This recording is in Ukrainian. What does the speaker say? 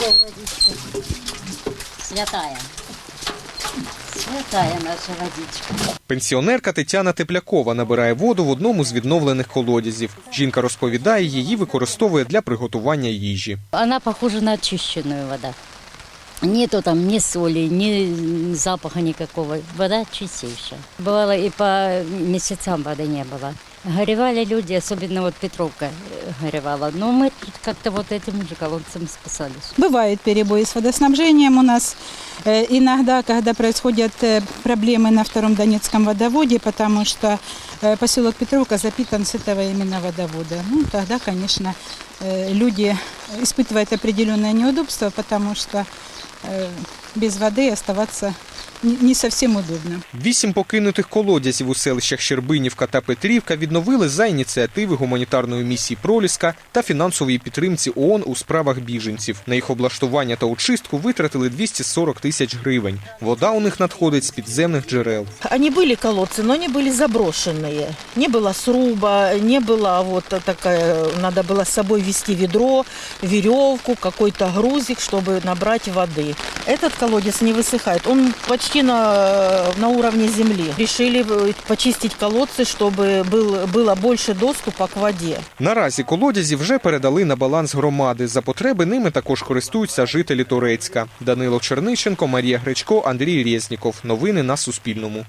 Теплая водичка. Святая. Святая наша водичка. Пенсіонерка Тетяна Теплякова набирає воду в одному з відновлених колодязів. Жінка розповідає, її використовує для приготування їжі. Она похожа на очищенную вода. Нету там ни соли, ни запаха никакого. Вода чистейшая. Бывало и по месяцам воды не было. Горевали люди, особенно вот Петровка э, горевала. Но мы тут как-то вот этим же колодцем спасались. Бывают перебои с водоснабжением у нас. Э, Иногда, когда происходят э, проблемы на втором Донецком водоводе, потому что э, поселок Петровка запитан с этого именно водовода. Ну, тогда, конечно, э, люди испытывают определенное неудобство, потому что э, без воды оставаться не не совсем удобно. Вісім покинутих колодязів у селищах Щербинівка та Петрівка відновили за ініціативи гуманітарної місії Проліска та фінансової підтримці ООН у справах біженців. На їх облаштування та очистку витратили 240 тисяч гривень. Вода у них надходить з підземних джерел. Они были колодцы, но они были заброшенные. Не было сруба, не было вот такая, надо было с собой вести ведро, веревку, какой-то грузик, чтобы набрать воды. Этот колодец не высыхает, он почти на, на уровне земли. Решили э, почистить колодцы, чтобы был, было больше доступа к воде. Наразі колодязі вже передали на баланс громади. За потреби ними також користуються жителі Турецька. Данило Черниченко, Марія Гречко, Андрій Резніков. Новини на Суспільному.